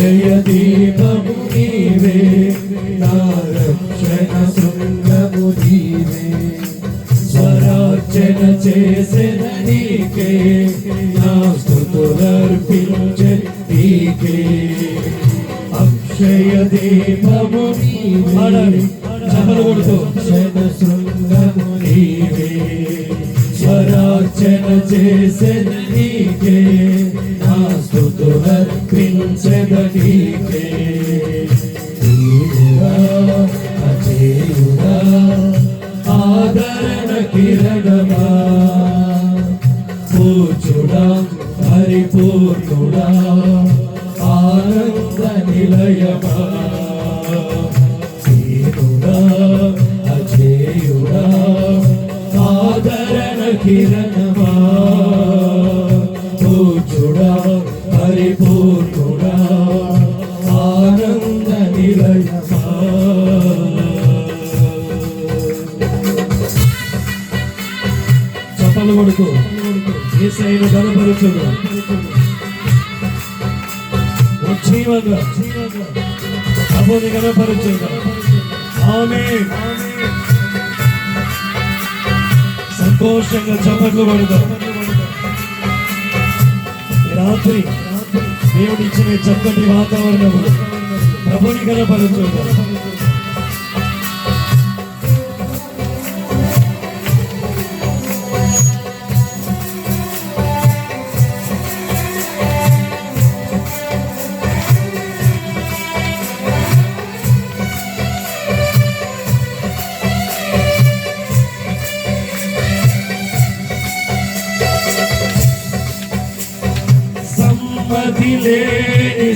అక్షయ దీపము నీవే నా రక్షణ శృంగము నీవే స్వరార్చన చేసిన నీకే నా స్థుతులర్పించే నీకే అక్షయ దీపము నీవే చపలు కొడుతూ అక్షయ శృంగము స్వరార్చన చేసే నీకే నా స్థుతులర్పించద నీకే ఆదరణ కిరణమా. పూచుడా పరిపూర్ణుడా ఆనంద నిలయమా. దీనుడా అజేయుడా ఆదరణ కిరణ ప్రభుని గణపరుచుగా ఆమె. సంతోషంగా చప్పట్లు కొడదాం రాత్రి దేవుడిచ్చిన చక్కటి వాతావరణము. ప్రభుని గణపరుచుగా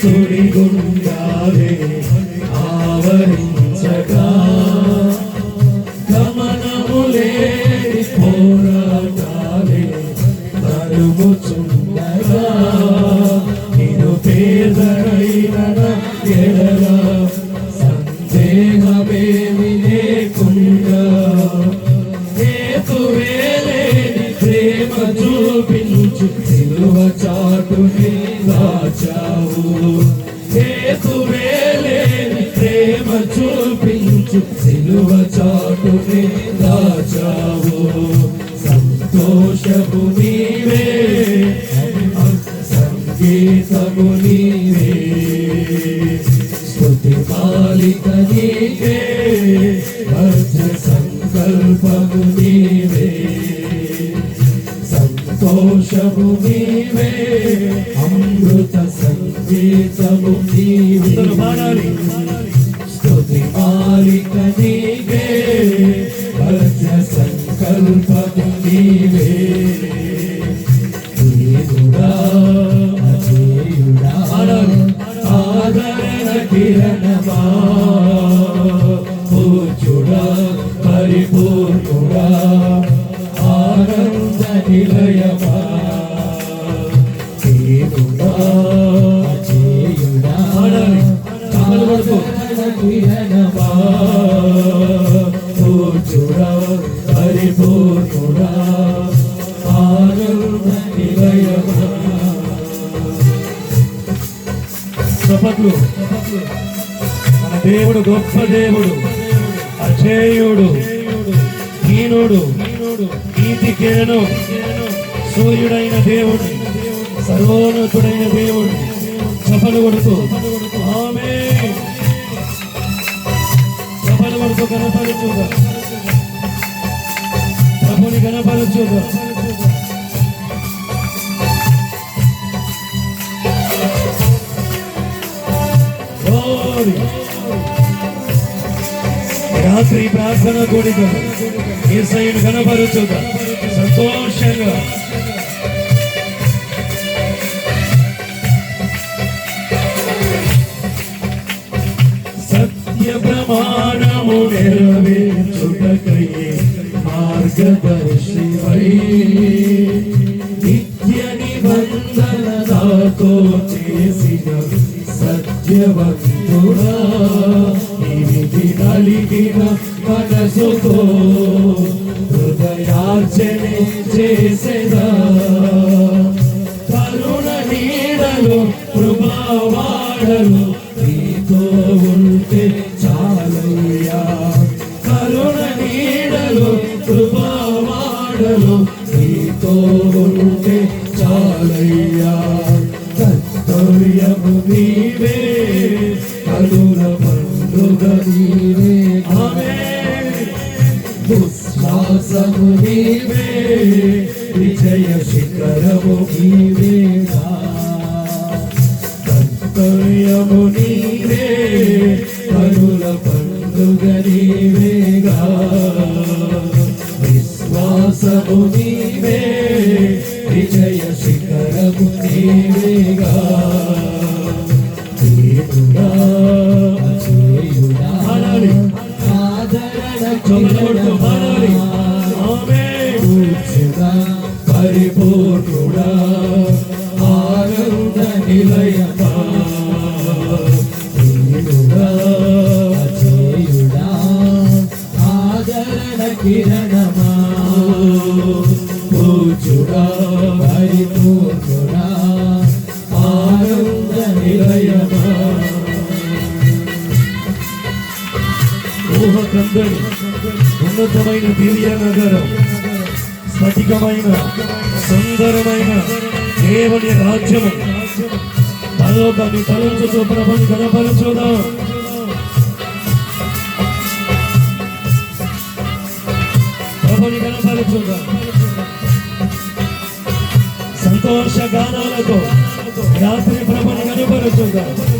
సుడిగుండాలే ఆవరించగా. గమనము పోరాటాలే తరుముచుండగా చూపించు సిలువ చాటుని దాచావు. సంతోషము నీవే సంగీతము నీవే. స్థుతి పాలిత నీవే వజ్ర సంకల్పము నీవే. సంతోషము నీవే అమృత సంగీతము నీవే. పాడాలి. చప్పట్లు మన దేవుడు గొప్ప దేవుడు అజేయుడు హీనుడు. నీతి కిరణు సూర్యుడైన దేవుడు సర్వోన్నతుడైన దేవుడు చపలు కొడుకు ఆమె చపలు కొడుతూ కనపరచుగా ప్రభుని కనపరచుగా Glory. రాత్రి ప్రార్థన కూడిక ఏసైను కనపరచుగా సంతోషంగా. సత్య ప్రమాణము నెరవేర్చుటకయే మార్గదర్శివై నిత్య నిబంధన నాతో చేసిన సత్యవత మనసుతో హృదయార్చనే చేసేదా? కరుణ నీడలు కృపావాడలు కర్తవ్యము నీవే కరుల పండుగ నీవేగా విశ్వాసము నీవే విజయ శిఖరము నీవేగా చేయుడా పాడాలి. ఆదరణ పరిపూర్ణుడా ఆనంద నిలయమా ఉన్నతమైన దివ్య నగరం స్ఫటికమైన సుందరమైన దేవుని రాజ్యము. పరలోకాన్ని తలంచుతూ ప్రభుని కనపరచుదాం. ప్రభుని కనపరచుదాం. సంతోష గానాలతో రాత్రి ప్రభుని కనపరచుదాం.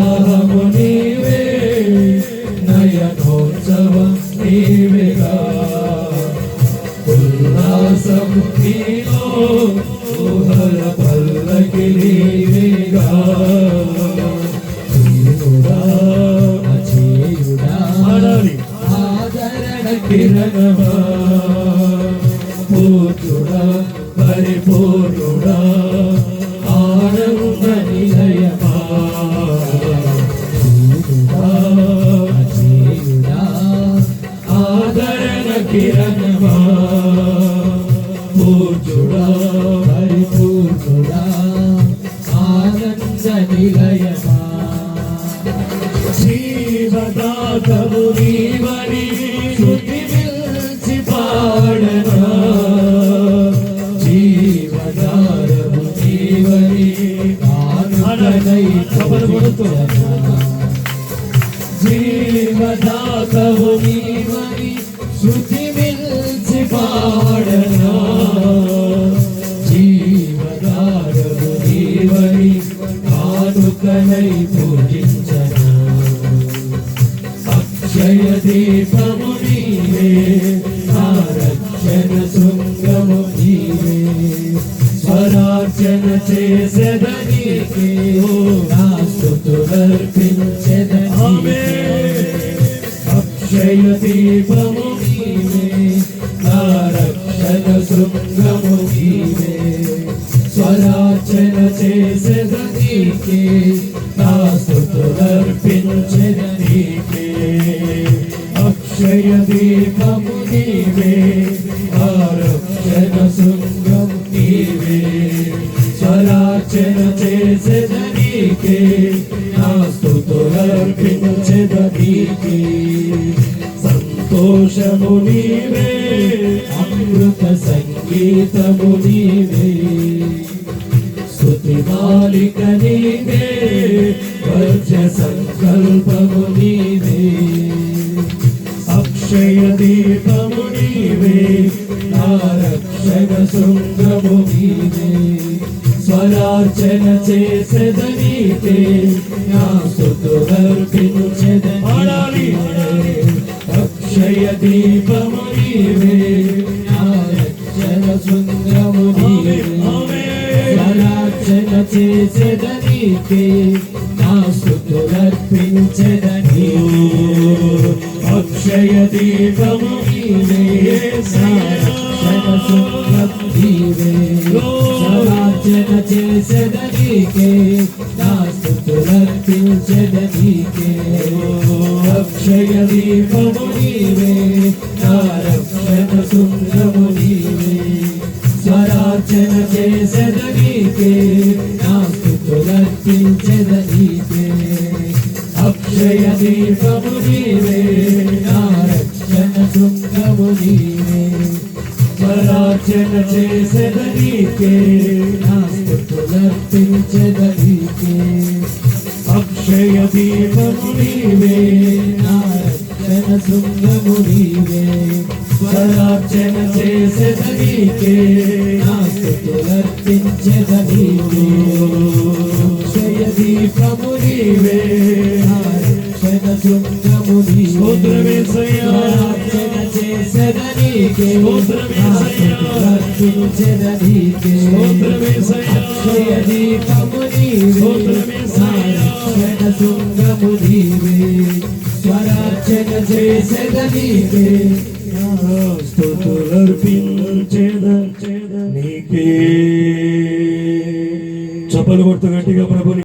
ఉత్సాహము నీవే నయనోత్సవం నీవేగా ఉల్లాసము నీలో ఊహల పల్లకి నీవేగా నీవుగా చేయుడా పాడాలి ఆదరణ కిరణమా. పూర్ణుడా పరిపూర్ణుడా అక్షయ దీపము నీవే నా రక్షణ శృంగము నీవే స్వరార్చన చేసేదనీకే నా స్తుతులర్పించెదనీకే అక్షయ దీపము నీవే నా శృంగము నీవే స్వరార్చన చేసేదనీకే నా స్తుతులర్పించెదనీకే అక్షయ దీపము నీవే ఆరక్షణ శృంగం శృంగము నీవే స్వరార్చన చేసేదనీకే నా స్తుతులర్పించెదనీకే సంతోషము నీవే అమృత సంగీతము నీవే స్థుతి మాలిక నీవే వర్జ సంకల్పము నీవే నీవే నా శృంగము నీవే స్వరార్చన చేసేదనీకే నా అక్షయ దీపము నీవే నా శృంగము నీవే స్వరార్చన నా అక్షయ దీపము నీవే చేసేదనీకే నా స్తుతులర్పించెదనీకే అక్షయ దీపము నీవే నా రక్షణ శృంగము నీవే. స్వరార్చన చేసేదనీకే నా స్తుతులర్పించెదనీకే అక్షయ దీపము నీవే నా రక్షణ శృంగము నీవే. భజన చేసేదనీకే నా స్తుతులర్పించెదనీకే అక్షయ దీపము నీవే నా రక్షణ శృంగము నీవే. స్వరార్చన చేసేదనీకే నా స్తుతులర్పించెదనీకే అక్షయ దీపము నీవే నా రక్షణ శృంగము నీవే అక్షయ దీపము నీవే స్తోత్రమేసయ్యా. రక్షణ స్తుతులర్పించేద నీకే చప్పలు కొడుతూ గట్టిగా ప్రభుని